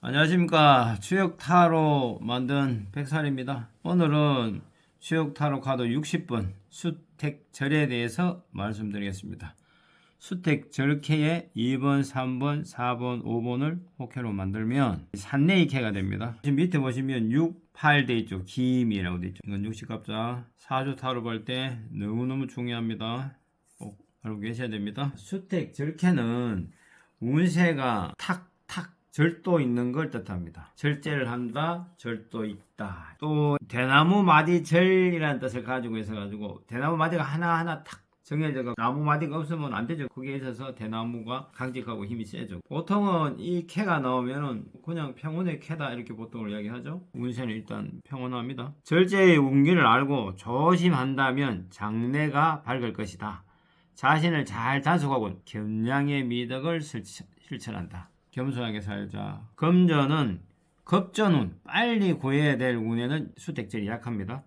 안녕하십니까. 추역타로 만든 백살입니다. 오늘은 추역타로 카드 60번 수택절에 대해서 말씀드리겠습니다. 수택절캐의 2번 3번 4번 5번을 호캐로 만들면 산내이캐가 됩니다. 지금 밑에 보시면 6, 8돼 있죠. 기임이라고 돼 있죠. 이건 60갑자. 사주타로 볼 때 너무너무 중요합니다. 꼭 알고 계셔야 됩니다. 수택절캐는 운세가 탁탁 절도 있는 걸 뜻합니다. 절제를 한다, 절도 있다. 또 대나무 마디 절이라는 뜻을 가지고 있어 가지고 대나무 마디가 하나하나 탁 정해져가 나무 마디가 없으면 안 되죠. 거기에 있어서 대나무가 강직하고 힘이 세죠. 보통은 이 캐가 나오면은 그냥 평온의 캐다 이렇게 보통 이야기하죠. 운세는 일단 평온합니다. 절제의 운기를 알고 조심한다면 장래가 밝을 것이다. 자신을 잘 단속하고 겸양의 미덕을 실천- 실천한다. 겸손하게 살자. 금전은 급전운, 빨리 구해야 될 운에는 수택절이 약합니다.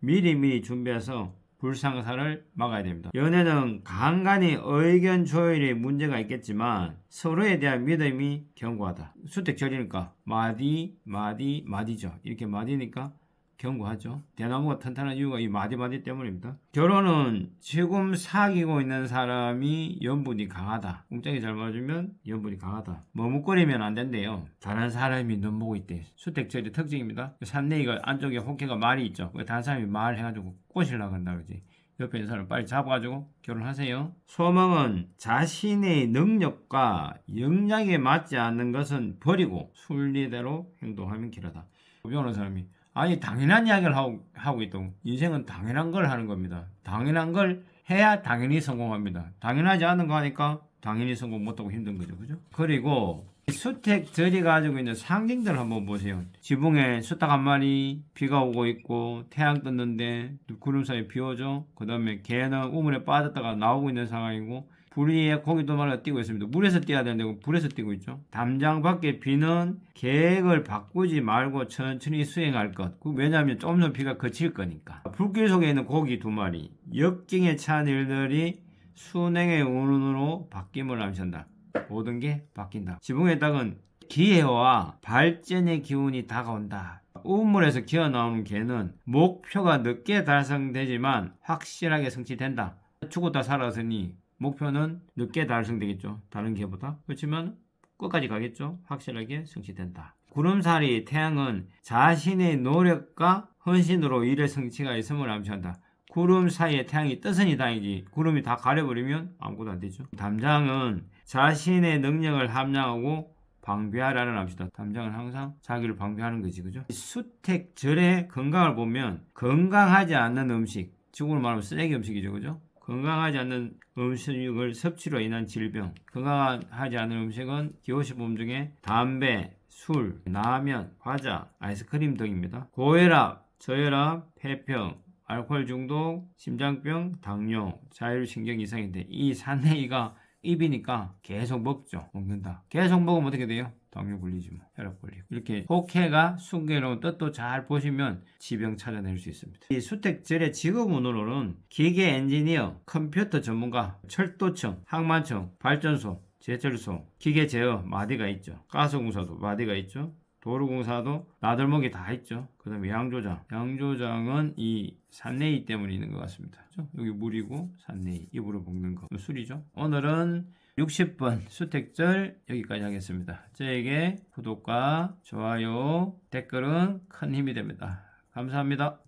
미리미리 준비해서 불상사를 막아야 됩니다. 연애는 간간히 의견 조율에 문제가 있겠지만 서로에 대한 믿음이 견고하다. 수택절이니까 마디, 마디, 마디죠. 이렇게 마디니까 견고하죠. 대나무가 탄탄한 이유가 이 마디마디 때문입니다. 결혼은 지금 사귀고 있는 사람이 연분이 강하다. 공짝이 잘 맞으면 연분이 강하다. 머뭇거리면 안 된대요. 다른 사람이 눈 보고 있대. 수택절의 특징입니다. 산내이가 안쪽에 호캐가 말이 있죠. 그 다른 사람이 말 해가지고 꼬시려고 한다 그러지. 옆에 있는 사람 빨리 잡아가지고 결혼하세요. 소망은 자신의 능력과 역량에 맞지 않는 것은 버리고 순리대로 행동하면 길하다. 배우는 사람이 아니 당연한 이야기를 하고, 하고 있다고 인생은 당연한 걸 하는 겁니다. 당연한 걸 해야 당연히 성공합니다. 당연하지 않은 거 하니까 당연히 성공 못하고 힘든 거죠. 그죠? 그리고 수택절이 가지고 있는 상징들 한번 보세요. 지붕에 수탉 한 마리 비가 오고 있고 태양 떴는데 구름 사이 비 오죠. 그 다음에 개는 우물에 빠졌다가 나오고 있는 상황이고 불 위에 고기 두 마리가 뛰고 있습니다. 물에서 뛰어야 되는데 불에서 뛰고 있죠. 담장 밖에 비는 계획을 바꾸지 말고 천천히 수행할 것. 그 왜냐하면 좀더 비가 그칠 거니까. 불길 속에 있는 고기 두 마리. 역경에 찬 일들이 순행의 운으로 바뀜을 암시한다. 모든 게 바뀐다. 지붕의 땅은 기회와 발전의 기운이 다가온다. 우물에서 기어 나오는 개는 목표가 늦게 달성되지만 확실하게 성취된다. 죽었다 살았으니 목표는 늦게 달성되겠죠. 다른 개보다. 그렇지만 끝까지 가겠죠. 확실하게 성취된다. 구름살이 태양은 자신의 노력과 헌신으로 일의 성취가 있음을 암시한다. 구름 사이에 태양이 뜨선이 다행이지 구름이 다 가려버리면 아무것도 안 되죠. 담장은 자신의 능력을 함량하고 방비하라는 암시다. 담장은 항상 자기를 방비하는 거지, 그죠? 수택 절의 건강을 보면 건강하지 않는 음식, 지금으로 말하면 쓰레기 음식이죠, 그죠? 건강하지 않는 음식을 섭취로 인한 질병, 건강하지 않은 음식은 기호식품 중에 담배, 술, 라면, 과자, 아이스크림 등입니다. 고혈압, 저혈압, 폐병, 알코올 중독, 심장병, 당뇨, 자율신경 이상인데 이 사내이가 입이니까 계속 먹죠. 먹는다. 계속 먹으면 어떻게 돼요? 당뇨 걸리지 뭐. 혈압 걸리고. 이렇게 호쾌가 숨겨놓은 뜻도 잘 보시면 지병 찾아낼 수 있습니다. 이 수택절의 직업운으로는 기계 엔지니어, 컴퓨터 전문가, 철도청, 항만청, 발전소, 제철소, 기계 제어 마디가 있죠. 가스공사도 마디가 있죠. 도로공사도 나들목이 다 있죠. 그 다음에 양조장. 양조장은 이 산내이 때문에 있는 것 같습니다. 그죠? 여기 물이고 산내이. 입으로 먹는 거. 술이죠. 오늘은 60번 수택절 여기까지 하겠습니다. 저에게 구독과 좋아요, 댓글은 큰 힘이 됩니다. 감사합니다.